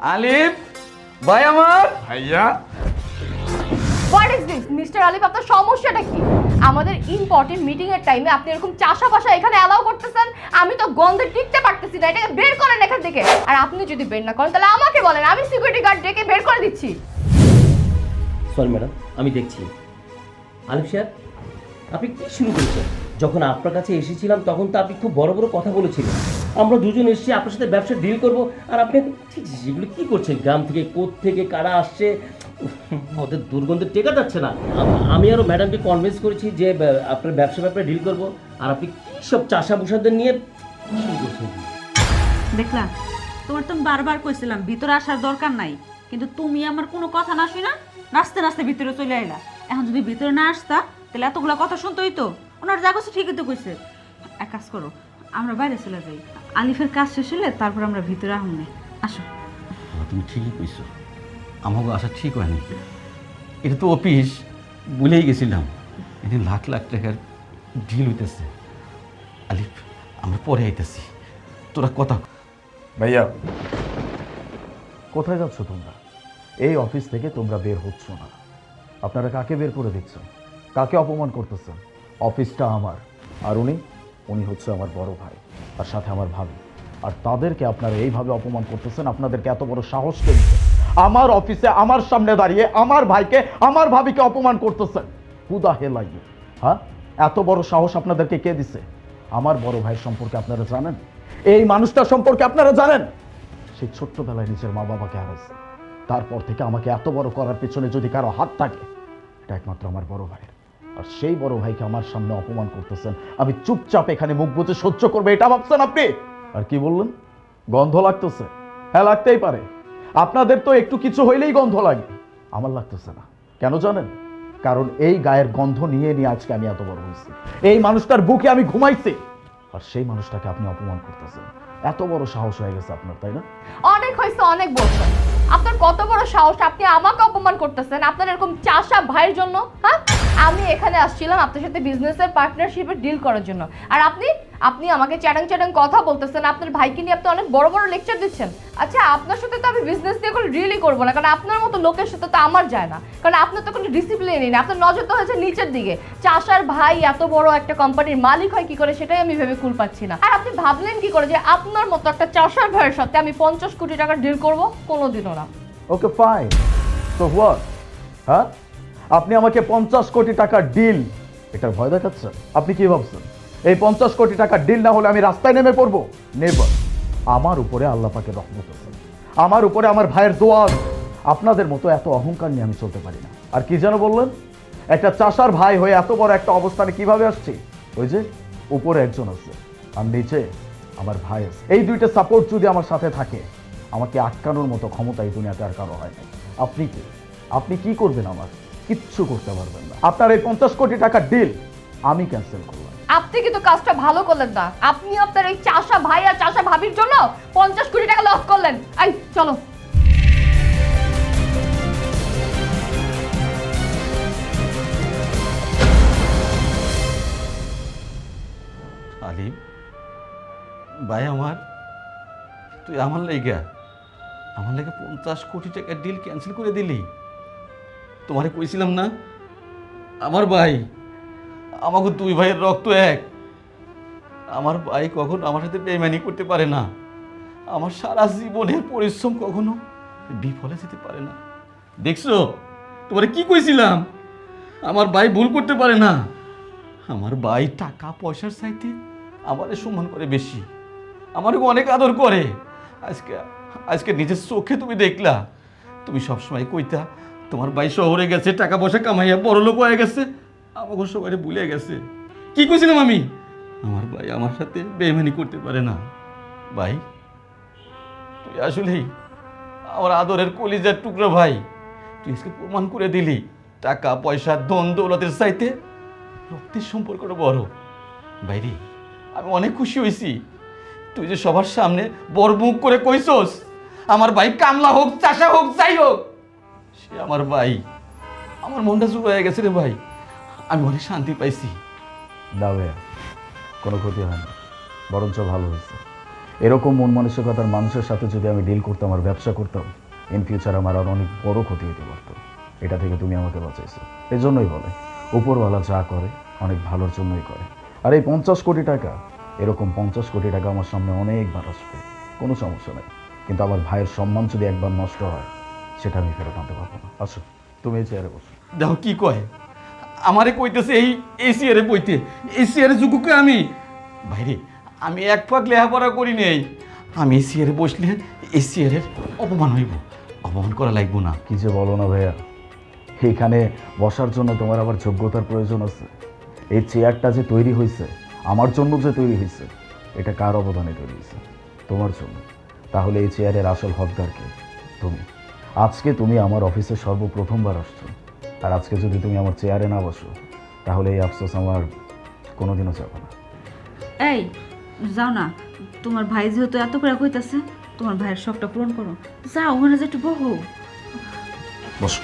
আলিফ ভাই আমার। ভাইয়া। হোয়াট ইজ দিস মিস্টার আলিফ আপনার সমস্যাটা কি? আমাদের ইম্পর্টেন্ট মিটিং এর টাইমে আপনি এরকম চাষা বাসা এখানে অ্যালাউ করতেছেন আমি তো গন্ধে টিকতে পারতেছি না এটাকে বের করেন এখান থেকে। আর আপনি যদি বের না করেন তাহলে আমাকে বলেন আমি সিকিউরিটি গার্ড ডেকে বের করে দিচ্ছি। সরি ম্যাডাম আমি দেখছি। আলিফ সাহেব আপনি কি শুরু করেছেন? যখন আপনার কাছে এসেছিলাম তখন তো আপনি খুব বড় বড় কথা বলেছিলেন। আমরা দুজন এসেছি, আপনার সাথে ব্যবসা ডিল করব। আর আপনি এগুলো কী করছেন? গ্রাম থেকে থেকে কারা আসছে? ওদের দুর্গন্ধে টেকা যাচ্ছে না। আমি আরও ম্যাডামকে কনভিন্স করেছি যে আপনার ব্যবসা ব্যাপারে ডিল করব। আর আপনি কী সব চাষা বসাদের নিয়ে কি শুরু করছেন? দেখলা, তোমার তো বারবার কইছিলাম, ভিতরে আসার দরকার নাই। কিন্তু তুমি আমার কোনো কথা না শুনা নাচতে নাচতে ভিতরে চলে আইলা। এখন যদি ভিতরে না আসতা, তাহলে এতগুলা কথা শুনতোই তো ওনার যা ঠিকই তো কইছে। এক কাজ করো, আমরা বাইরে চলে যাই। আলিফের কাজ শেষ হলে তারপর আমরা ভিতরে আহমনে আসো। তুমি ঠিকই কইছো। আমাকে আসা ঠিক হয়নি। এটা তো অফিস ভুলেই গেছিলাম। এখানে লাখ লাখ টাকার ডিল হইতেছে। আলিফ আমরা পরে আইতেছি। তোরা কথা ভাইয়া কোথায় যাচ্ছ তোমরা? এই অফিস থেকে তোমরা বের হচ্ছ না। আপনারা কাকে বের করে দিচ্ছেন? কাকে অপমান করতেছেন? অফিসটা আমার। আর উনি? উনি হচ্ছে আমার বড় ভাই, তার সাথে আমার ভাবি। আর তাদেরকে আপনারা এইভাবে অপমান করতেছেন, আপনাদেরকে এত বড় সাহস কে আমার অফিসে, আমার সামনে দাঁড়িয়ে আমার ভাইকে, আমার ভাবিকে অপমান করতেছেন। হুদা হেলাই হ্যাঁ? এত বড় সাহস আপনাদেরকে কে দিছে? আমার বড় ভাই সম্পর্কে আপনারা জানেন? এই মানুষটা সম্পর্কে আপনারা জানেন? সেই ছোট্টবেলায় নিজের মা বাবাকে হারাইছে। তারপর থেকে আমাকে এত বড় করার পেছনে যদি কারও হাত থাকে, এটা একমাত্র আমার বড় ভাইয়ের। আর সেই বড় ভাইকে আমার সামনে অপমান করতেছেন। আমি চুপচাপ এখানে মুখ বুঝে সহ্য করবে, এটা ভাবছেন আপনি? আর কি বললেন? গন্ধ লাগতেছে। হ্যাঁ লাগতেই পারে। আপনাদের তো একটু কিছু হইলেই গন্ধ লাগে। আমার লাগতেছে না। কেন জানেন? কারণ এই গায়ের গন্ধ নিয়ে নিয়ে আজকে আমি এত বড় হয়েছি। এই মানুষটার বুকে আমি ঘুমাইছি। আর সেই মানুষটাকে আপনি অপমান করতেছেন। এত বড় সাহস হয়ে গেছে আপনার, তাই না? অনেক হয়েছে, অনেক বলছেন আপনার কত বড় সাহস, আপনি আমাকে অপমান করতেছেন আপনার এরকম চাষা ভাইয়ের জন্য হ্যাঁ? আমি এখানে আসছিলাম আপনার সাথে বিজনেসের পার্টনারশিপে ডিল করার জন্য। আর আপনি আপনি আমাকে চ্যাটাং চ্যাটাং কথা বলতেছেন, আপনার ভাইকে নিয়ে আপনি অনেক বড় বড় লেকচার দিচ্ছেন। আচ্ছা আপনার সাথে তো আমি বিজনেস দিয়ে কোনো রিয়েলি করব না, কারণ আপনার মতো লোকের সাথে তো আমার যায় না। কারণ আপনার তো কোনো ডিসিপ্লিনই নেই, আপনার নজর তো হয়েছে নিচের দিকে। চাষার ভাই এত বড় একটা কোম্পানির মালিক হয় কি করে, সেটাই আমি ভেবে কুল পাচ্ছি না। আর আপনি ভাবলেন কি করে যে আপনার মতো একটা চাষার ভাইয়ের সাথে আমি পঞ্চাশ কোটি টাকা ডিল করব? কোনো দিনও না। ওকে ফাইন তো হোয়াট হ্যাঁ আপনি আমাকে পঞ্চাশ কোটি টাকার ডিল এটার ভয় দেখাচ্ছেন আপনি কি ভাবছেন? এই পঞ্চাশ কোটি টাকার ডিল না হলে আমি রাস্তায় নেমে পড়ব? নেবার আমার উপরে আল্লাহ পাকে রহমত আছে। আমার উপরে আমার ভাইয়ের দোয়া আছে। আপনাদের মতো এত অহংকার নিয়ে আমি চলতে পারি না। আর কি যেন বললেন? একটা চাষার ভাই হয়ে এত বড় একটা অবস্থানে কীভাবে আসছি? ওই যে, উপরে একজন আছে। আর নিচে আমার ভাই আছে। এই দুইটা সাপোর্ট যদি আমার সাথে থাকে, আমাকে আটকানোর মতো ক্ষমতা এই দুনিয়াতে আর কারও হয় না আপনি কি? আপনি কি করবেন আমার? কিচ্ছু করতে পারবেন না। আপনার এই পঞ্চাশ কোটি টাকার ডিল আমি ক্যান্সেল করলাম। আপনি কিন্তু কাজটা ভালো করলেন না। আপনি আপনার এই চাষা ভাই আর চাষা ভাবির জন্য পঞ্চাশ কোটি টাকা লস করলেন। আই চলো। আলিফ ভাই আমার তুই আমার লেগা আমার লেগে পঞ্চাশ কোটি টাকার ডিল ক্যান্সেল করে দিলি। তোমারে কইছিলাম না? আমার ভাই আমাকে দুই ভাইয়ের রক্ত এক। আমার ভাই কখনো আমার সাথে বেমানি করতে পারে না। আমার সারা জীবনের পরিশ্রম কখনো বিফলে যেতে পারে না। দেখছ? তোমারে কি কইছিলাম? আমার ভাই ভুল করতে পারে না। আমার ভাই টাকা পয়সার চাইতে আমারে সম্মান করে বেশি। আমারে অনেক আদর করে। আজকে আজকে নিজের চোখে তুমি দেখলা। তুমি সবসময় কইতা তোমার ভাই শহরে গেছে, টাকা পয়সা কামাইয়া বড় লোক হয়ে গেছে। আমাকে সবাই ভুলে গেছে। কি কইছিলাম আমি? আমার ভাই আমার সাথে বেমানি করতে পারে না। ভাই, তুই আসলেই আমার আদরের কলিজার টুকরো ভাই, তুই আজকে প্রমাণ করে দিলি। টাকা, পয়সা, ধন, দৌলতের চাইতে রক্তের সম্পর্কটা বড়। বাইরে আমি অনেক খুশি হয়েছি। তুই যে সবার সামনে বড় মুখ করে কইছস, আমার ভাই কামলা হোক, চাষা হোক, যাই হোক সে আমার ভাই। আমার মনটা হয়ে গেছে রে ভাই। আমি অনেক শান্তি পাইছি। না ভাইয়া, কোনো ক্ষতি হয় না। বরঞ্চ ভালো হয়েছে। এরকম মন মানসিকতার মানুষের সাথে যদি আমি ডিল করতাম আর ব্যবসা করতাম ইন ফিউচার আমার আর অনেক বড় ক্ষতি হতে পারতো। এটা থেকে তুমি আমাকে বাঁচাইছো। এই জন্যই বলে, উপরওয়ালা যা করে, অনেক ভালোর জন্যই করে। আর এই পঞ্চাশ কোটি টাকা, এরকম পঞ্চাশ কোটি টাকা আমার সামনে অনেকবার আসবে। কোনো সমস্যা নেই। কিন্তু আমার ভাইয়ের সম্মান যদি একবার নষ্ট হয় সেটা আমি ফেরত আনতে পারব না। আসো তুমি এই চেয়ারে বসো। দেখো কি কয়? আমারে কইতেছে এই এই সিয়ারে বইতে। এই সিয়ারে যুগুকে আমি? ভাইরে আমি এক পাক লেখাপড়া করি নেই। আমি এই সিয়ারে বসলে এই সিয়ারের অপমান হইব। অপমান করা লাগবো না। কি যে বলো না ভাইয়া। এখানে বসার জন্য তোমার আবার যোগ্যতার প্রয়োজন আছে। এই চেয়ারটা যে তৈরি হয়েছে আমার জন্য যে তৈরি হয়েছে এটা কার অবদানে তৈরি হয়েছে তোমার জন্য। তাহলে এই চেয়ারের আসল হকদার কে? তুমি। আজকে তুমি আমার অফিসে সর্বপ্রথমবার আসছো। আর আজকে যদি তুমি আমার চেয়ারে না বসো তাহলে এই আফসোস আমার কোনোদিনও যাবে না। এই যাও না। তোমার ভাই যেহেতু এত করে কইতাছে তোমার ভাইয়ের শখটা পূরণ করো। যাও ওখানে যে একটু বহু। বসো।